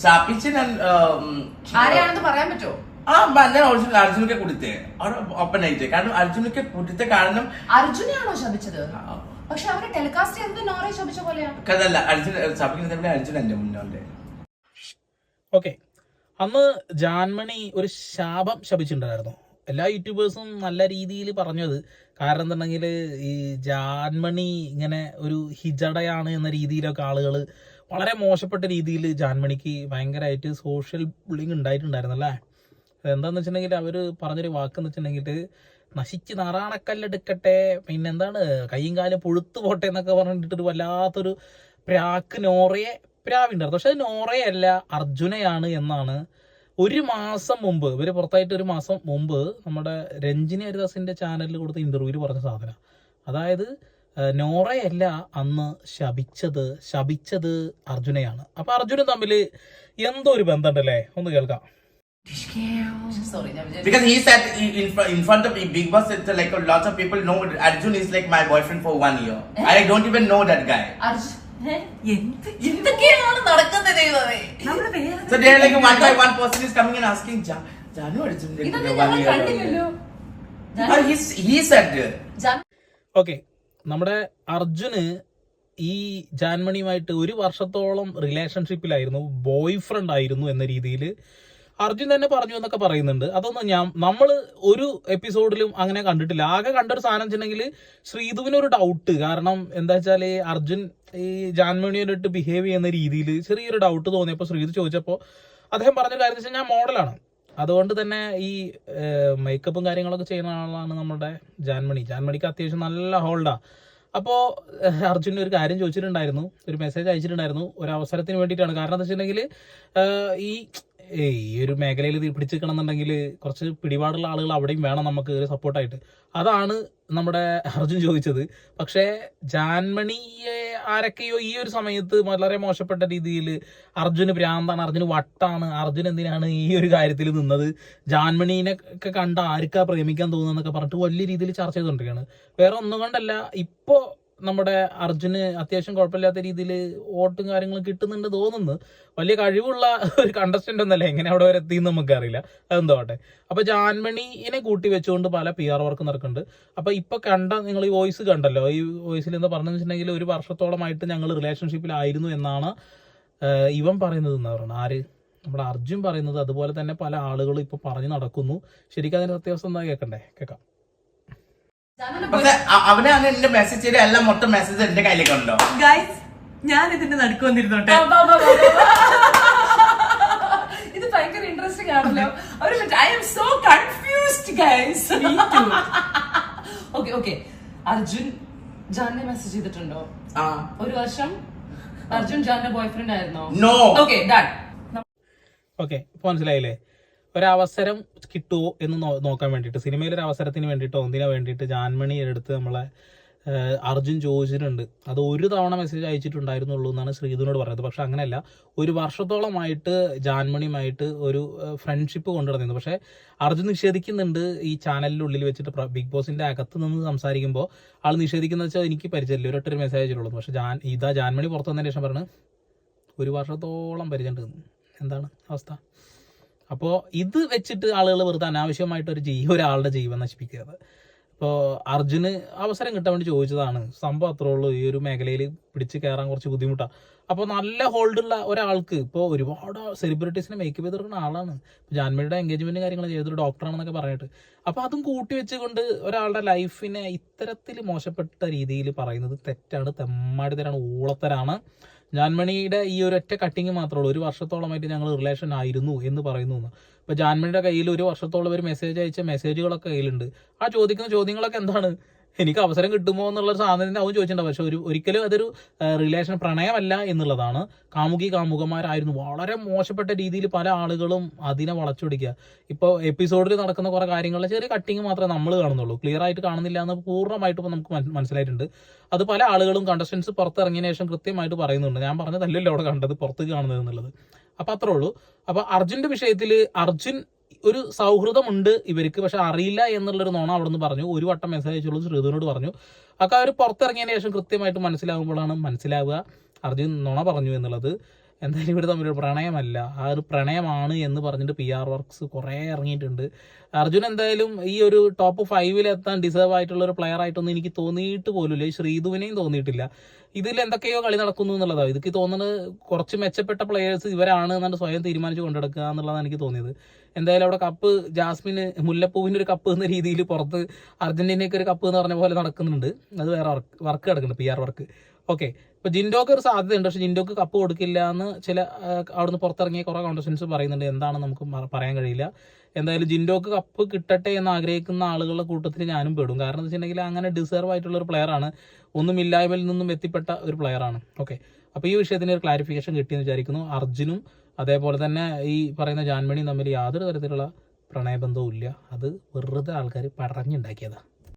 സ്ഥാപിച്ച് ഞാൻ ആരെയാണെന്ന് പറയാൻ പറ്റുമോ? ആ ഞാൻ ഒറിജിനൽ അർജുനൊക്കെ കൊടുത്തേ ഒപ്പൻ ആയിട്ട് കാരണം അർജുനൊക്കെ കൊടുത്ത കാരണം അർജുനെയാണോ ശപിച്ചത്? പക്ഷെ അവരെ ടെലികാസ്റ്റ് ചെയ്തത് നോറെ ശപിച്ച പോലെയാ. കഥല്ല അർജുൻ ശപിക്കുന്നത് അർജുൻ എന്റെ മുന്നോണ്ട് ഓക്കെ. അന്ന് ജാൻമണി ഒരു ശാപം ശപിച്ചിട്ടുണ്ടായിരുന്നു. എല്ലാ യൂട്യൂബേഴ്സും നല്ല രീതിയിൽ പറഞ്ഞത് കാരണം എന്തുണ്ടെങ്കിൽ ഈ ജാൻമണി ഇങ്ങനെ ഒരു ഹിജടയാണ് എന്ന രീതിയിലൊക്കെ ആളുകൾ വളരെ മോശപ്പെട്ട രീതിയിൽ ജാൻമണിക്ക് ഭയങ്കരമായിട്ട് സോഷ്യൽ ബുള്ളിങ് ഉണ്ടായിട്ടുണ്ടായിരുന്നു അല്ലേ എന്താന്ന് വെച്ചിട്ടുണ്ടെങ്കിൽ അവർ പറഞ്ഞൊരു വാക്കെന്ന് വെച്ചിട്ടുണ്ടെങ്കിൽ നശിച്ച് നാറാണക്കല്ലെടുക്കട്ടെ പിന്നെ എന്താണ് കൈയും കാലും പുഴുത്തു പോട്ടെ എന്നൊക്കെ പറഞ്ഞിട്ടൊരു വല്ലാത്തൊരു പ്രാക്ക് നോറയെ പ്രാവിണ്ടായിരുന്നു പക്ഷെ നോറയല്ല അർജുനയാണ് എന്നാണ്. ഒരു മാസം മുമ്പ് ഇവർ പുറത്തായിട്ട് ഒരു മാസം മുമ്പ് നമ്മുടെ രഞ്ജിനി ഹരിദാസിന്റെ ചാനലിൽ കൊടുത്ത ഇന്റർവ്യൂവിൽ പറഞ്ഞ സാധനം. അതായത് നോറയല്ല അന്ന് ശപിച്ചത് ശപിച്ചത് അർജുനയാണ് അപ്പൊ അർജുനും തമ്മിൽ എന്തോ ഒരു ബന്ധമുണ്ടല്ലേ ഒന്ന് കേൾക്കാം Because he said in, in in front of Big Boss, it's like a lot of people know Arjun is like my boyfriend for one year. Eh? I don't even know that guy. Arjun. എന്തൊക്കെയാണ് നടക്കുന്നത് ദൈവമേ So they're like one by one person is coming and asking, Janu Arjun one year കണ്ടില്ലല്ലോ ago." Ah, he's, he said it. Okay നമ്മുടെ അർജുന് ഈ ജാൻമണിയുമായിട്ട് ഒരു വർഷത്തോളം റിലേഷൻഷിപ്പിലായിരുന്നു boy friend ആയിരുന്നു എന്ന രീതിയിൽ അർജുൻ തന്നെ പറഞ്ഞു എന്നൊക്കെ പറയുന്നുണ്ട്. അതൊന്നും ഞാൻ നമ്മൾ ഒരു എപ്പിസോഡിലും അങ്ങനെ കണ്ടിട്ടില്ല. ആകെ കണ്ടൊരു സാധനം വെച്ചിട്ടുണ്ടെങ്കിൽ ശ്രീധുവിനൊരു ഡൗട്ട് കാരണം എന്താ വെച്ചാൽ അർജുൻ ഈ ജാൻമണിയോട്ട് ബിഹേവ് ചെയ്യുന്ന രീതിയിൽ ചെറിയൊരു ഡൗട്ട് തോന്നിയപ്പോൾ ശ്രീധു ചോദിച്ചപ്പോൾ അദ്ദേഹം പറഞ്ഞ കാര്യം വെച്ചാൽ ഞാൻ മോഡലാണ് അതുകൊണ്ട് തന്നെ ഈ മേക്കപ്പും കാര്യങ്ങളൊക്കെ ചെയ്യുന്ന ആളാണ് നമ്മുടെ ജാൻമണി. ജാൻമണിക്ക് അത്യാവശ്യം നല്ല ഹോൾഡാണ് അപ്പോൾ അർജുൻ ഒരു കാര്യം ചോദിച്ചിട്ടുണ്ടായിരുന്നു. ഒരു മെസ്സേജ് അയച്ചിട്ടുണ്ടായിരുന്നു. ഒരു അവസരത്തിന് വേണ്ടിയിട്ടാണ്. കാരണം എന്താ വെച്ചിട്ടുണ്ടെങ്കിൽ ഈ ഈ ഒരു മേഖലയിൽ പിടിച്ചു നിൽക്കണമെന്നുണ്ടെങ്കിൽ കുറച്ച് പിടിപാടുള്ള ആളുകൾ അവിടെയും വേണം നമുക്ക് ഒരു സപ്പോർട്ടായിട്ട് അതാണ് നമ്മുടെ അർജുൻ ചോദിച്ചത്. പക്ഷേ ജാൻമണിയെ ആരൊക്കെയോ ഈ ഒരു സമയത്ത് വളരെ മോശപ്പെട്ട രീതിയിൽ അർജുന് ഭ്രാന്താണ് അർജുന് വട്ടാണ് അർജുൻ എന്തിനാണ് ഈ ഒരു കാര്യത്തിൽ നിന്നത്? ജാൻമണീനെ ഒക്കെ കണ്ട ആർക്കാ പ്രേമിക്കാൻ തോന്നുന്നൊക്കെ പറഞ്ഞിട്ട് വലിയ രീതിയിൽ ചർച്ച ചെയ്തുകൊണ്ടിരിക്കുകയാണ്. വേറെ ഒന്നും കൊണ്ടല്ല ഇപ്പോ നമ്മുടെ അർജുന് അത്യാവശ്യം കുഴപ്പമില്ലാത്ത രീതിയിൽ വോട്ടും കാര്യങ്ങളും കിട്ടുന്നുണ്ട് തോന്നുന്നു. വലിയ കഴിവുള്ള ഒരു കണ്ടസ്റ്റന്റ് ഒന്നല്ല എങ്ങനെ അവിടെ വരെ എത്തിയെന്ന് നമുക്കറിയില്ല. അതെന്തോ ആട്ടെ അപ്പൊ ജാൻമണിനെ കൂട്ടി വെച്ചുകൊണ്ട് പല പി ആർ വർക്ക് നടക്കുന്നുണ്ട്. അപ്പൊ ഇപ്പൊ കണ്ട നിങ്ങൾ ഈ വോയിസ് കണ്ടല്ലോ. ഈ വോയിസിൽ എന്താ പറഞ്ഞു വെച്ചിട്ടുണ്ടെങ്കിൽ ഒരു വർഷത്തോളമായിട്ട് ഞങ്ങൾ റിലേഷൻഷിപ്പിലായിരുന്നു എന്നാണ് ഇവൻ പറയുന്നത് എന്ന് പറയുന്നത്. ആര്? നമ്മുടെ അർജുൻ പറയുന്നത് അതുപോലെ തന്നെ പല ആളുകളും ഇപ്പൊ പറഞ്ഞു നടക്കുന്നു. ശരിക്കും അതിന്റെ സത്യാവസ്ഥ എന്താ കേൾക്കണ്ടേ കേൾക്കാം ജാനുവിന്റെ പക്ഷെ അ- എന്റെ മെസ്സേജ് ചെയ്ത എല്ലാം മൊത്തം മെസ്സേജ് എന്റെ കയ്യിലേക്ക് ഉണ്ടോ ഗൈസ് ഞാൻ ഇതിന്റെ നടുക്ക് വന്നിരുന്നോട്ടെ. ഇത് ഭയങ്കര ഇൻട്രസ്റ്റിംഗ് ആണല്ലോ. ഒരു minute I'm so confused guys okay okay Arjun Jane message ചെയ്തിട്ടുണ്ടോ? ഒരു വർഷം അർജുൻ ജാന്റെ ബോയ്ഫ്രണ്ട് ആയിരുന്നോ? നോ ഓക്കെ ഡൺ ഓക്കെ ഇപ്പൊ മനസ്സിലായില്ലേ? ഒരവസരം കിട്ടുമോ എന്ന് നോക്കാൻ വേണ്ടിയിട്ട് സിനിമയിൽ ഒരു അവസരത്തിന് വേണ്ടിയിട്ടോ എന്തിനാ വേണ്ടിയിട്ട് ജാൻമണി എടുത്ത് നമ്മളെ അർജുൻ ചോദിച്ചിട്ടുണ്ട്. അത് ഒരു തവണ മെസ്സേജ് അയച്ചിട്ടുണ്ടായിരുന്നുള്ളൂ എന്നാണ് ശ്രീധുനോട് പറയുന്നത് പക്ഷെ അങ്ങനെയല്ല ഒരു വർഷത്തോളമായിട്ട് ജാൻമണിയുമായിട്ട് ഒരു ഫ്രണ്ട്ഷിപ്പ് കൊണ്ടുവന്നിരുന്നു പക്ഷേ അർജുൻ നിഷേധിക്കുന്നുണ്ട് ഈ ചാനലിനുള്ളിൽ വെച്ചിട്ട് ബിഗ് ബോസിന്റെ അകത്ത് നിന്ന് സംസാരിക്കുമ്പോൾ ആൾ നിഷേധിക്കുന്നത് വെച്ചാൽ എനിക്ക് പരിചയമില്ല. ഒരൊറ്റ ഒരു മെസ്സേജ് അയച്ചിട്ടുള്ളൂ പക്ഷെ ജാൻ ഇതാ ജാൻമണി പുറത്തു വന്നതിന് ശേഷം പറഞ്ഞു ഒരു വർഷത്തോളം പരിചയമുണ്ട്. എന്താണ് അവസ്ഥ? അപ്പോൾ ഇത് വെച്ചിട്ട് ആളുകൾ വെറുതെ അനാവശ്യമായിട്ട് ഒരു ജീവ ഒരാളുടെ ജീവൻ നശിപ്പിക്കരുത്. ഇപ്പോൾ അർജുന് അവസരം കിട്ടാൻ വേണ്ടി ചോദിച്ചതാണ് സംഭവം അത്രേ ഉള്ളൂ ഈ ഒരു മേഖലയിൽ പിടിച്ച് കയറാൻ കുറച്ച് ബുദ്ധിമുട്ടാണ് അപ്പോൾ നല്ല ഹോൾഡുള്ള ഒരാൾക്ക് ഇപ്പോൾ ഒരുപാട് സെലിബ്രിറ്റീസിനെ മേക്കപ്പ് ചെയ്ത് കൊടുക്കുന്ന ആളാണ്. ഇപ്പോൾ ജാൻമണിയുടെ എൻഗേജ്മെന്റ് കാര്യങ്ങൾ ചെയ്തൊരു ഡോക്ടറാണെന്നൊക്കെ പറഞ്ഞിട്ട്. അപ്പോൾ അതും കൂട്ടി വെച്ചുകൊണ്ട് ഒരാളുടെ ലൈഫിനെ ഇത്തരത്തിൽ മോശപ്പെട്ട രീതിയിൽ പറയുന്നത് തെറ്റാണ് തെമ്മാടിത്തരാണ് ഊളത്തരാണ്. ജാൻമണിയുടെ ഈ ഒരു ഒറ്റ കട്ടിങ് മാത്രമേ ഉള്ളൂ. ഒരു വർഷത്തോളമായിട്ട് ഞങ്ങൾ റിലേഷൻ ആയിരുന്നു എന്ന് പറയുന്നു അപ്പോൾ ജാൻമണിയുടെ കയ്യിൽ ഒരു വർഷത്തോളം ഒരു മെസ്സേജ് അയച്ച മെസ്സേജുകളൊക്കെ കയ്യിലുണ്ട്. ആ ചോദിക്കുന്ന ചോദ്യങ്ങളൊക്കെ എന്താണ്? എനിക്ക് അവസരം കിട്ടുമോ എന്നുള്ള സാധനത്തിന് അവൻ ചോദിച്ചിട്ടുണ്ട്. പക്ഷെ ഒരു ഒരിക്കലും അതൊരു റിലേഷൻ പ്രണയമല്ല എന്നുള്ളതാണ്. കാമുകി കാമുകന്മാരായിരുന്നു. വളരെ മോശപ്പെട്ട രീതിയിൽ പല ആളുകളും അതിനെ വളച്ചൊടിക്കുക. ഇപ്പോൾ എപ്പിസോഡിൽ നടക്കുന്ന കുറെ കാര്യങ്ങളിലെ ചെറിയ കട്ടിങ് മാത്രമേ നമ്മൾ കാണുന്നുള്ളൂ. ക്ലിയർ ആയിട്ട് കാണുന്നില്ല എന്ന് പൂർണമായിട്ട് ഇപ്പോൾ നമുക്ക് മനസ്സിലായിട്ടുണ്ട്. അത് പല ആളുകളും കണ്ടസ്റ്റൻസ് പുറത്തിറങ്ങിയതിനു ശേഷം കൃത്യമായിട്ട് പറയുന്നുണ്ട്. ഞാൻ പറഞ്ഞതല്ലല്ലോ അവിടെ കണ്ടത് പുറത്ത് കാണുന്നത് എന്നുള്ളത്. അപ്പൊ അത്രേ ഉള്ളൂ. അപ്പൊ അർജുന്റെ വിഷയത്തിൽ അർജുൻ ഒരു സൗഹൃദമുണ്ട് ഇവർക്ക് പക്ഷെ അറിയില്ല എന്നുള്ളൊരു നോണ അവിടെ നിന്ന് പറഞ്ഞു. ഒരു വട്ടം മെസ്സേജ് അയച്ചുള്ളൂ ശ്രീധുവിനോട് പറഞ്ഞു. അക്ക അവർ പുറത്തിറങ്ങിയതിന് ശേഷം കൃത്യമായിട്ട് മനസ്സിലാകുമ്പോഴാണ് മനസ്സിലാവുക. അർജുൻ നുണ പറഞ്ഞു എന്നുള്ളത്. എന്തായാലും ഇവിടെ തമ്മിലൊരു പ്രണയമല്ല. ആ ഒരു പ്രണയമാണ് എന്ന് പറഞ്ഞിട്ട് പി ആർ വർക്ക്സ് കുറേ ഇറങ്ങിയിട്ടുണ്ട്. അർജുൻ എന്തായാലും ഈ ഒരു ടോപ്പ് ഫൈവിൽ എത്താൻ ഡിസേർവ് ആയിട്ടുള്ള ഒരു പ്ലെയർ ആയിട്ടൊന്നും എനിക്ക് തോന്നിയിട്ട് പോലുമില്ല. ഈ ശ്രീധുവിനെയും തോന്നിയിട്ടില്ല. ഇതിൽ എന്തൊക്കെയോ കളി നടക്കുന്നു എന്നുള്ളതാണ് ഇതൊക്കെ തോന്നുന്നത് കുറച്ച് മെച്ചപ്പെട്ട പ്ലെയേഴ്സ് ഇവരാണ് എന്നാണ് സ്വയം തീരുമാനിച്ച് കൊണ്ടെടുക്കുക എന്നുള്ളതാണ് എനിക്ക് തോന്നിയത്. എന്തായാലും അവിടെ കപ്പ് ജാസ്മിന് മുല്ലപ്പൂവിന്റെ ഒരു കപ്പ് എന്ന രീതിയിൽ പുറത്ത് അർജന്റീനയ്ക്ക് ഒരു കപ്പ് എന്ന് പറഞ്ഞ പോലെ നടക്കുന്നുണ്ട്. അത് വേറെ വർക്ക് വർക്ക് കിടക്കുന്നുണ്ട് പി ആർ വർക്ക് ഓക്കെ ഇപ്പൊ ജിൻഡോക്ക് ഒരു സാധ്യതയുണ്ട്. പക്ഷെ ജിൻഡോക്ക് കപ്പ് കൊടുക്കില്ല എന്ന് ചില അവിടുന്ന് പുറത്തിറങ്ങിയ കുറെ കോണ്ടസ്റ്റൻസ് പറയുന്നുണ്ട്. എന്താണെന്ന് നമുക്ക് പറയാൻ കഴിയില്ല. എന്തായാലും ജിൻഡോക്ക് കപ്പ് കിട്ടട്ടെ എന്ന് ആഗ്രഹിക്കുന്ന ആളുകളുടെ കൂട്ടത്തിൽ ഞാനും പെടും. കാരണം എന്ന് വെച്ചിട്ടുണ്ടെങ്കിൽ അങ്ങനെ ഡിസേർവ് ആയിട്ടുള്ള ഒരു പ്ലെയർ ആണ്. ഒന്നുമില്ലായ്മയിൽ നിന്നും എത്തിപ്പെട്ട ഒരു പ്ലെയർ ആണ്. ഓക്കെ അപ്പോൾ ഈ വിഷയത്തിന് ഒരു ക്ലാരിഫിക്കേഷൻ കിട്ടിയെന്ന് വിചാരിക്കുന്നു. അർജുനും അതേപോലെ തന്നെ ഈ പറയുന്ന ജാൻമണിയും തമ്മിൽ യാതൊരു തരത്തിലുള്ള പ്രണയബന്ധവും ഇല്ല. അത് വെറുതെ ആൾക്കാർ പറഞ്ഞുണ്ടാക്കിയതാണ്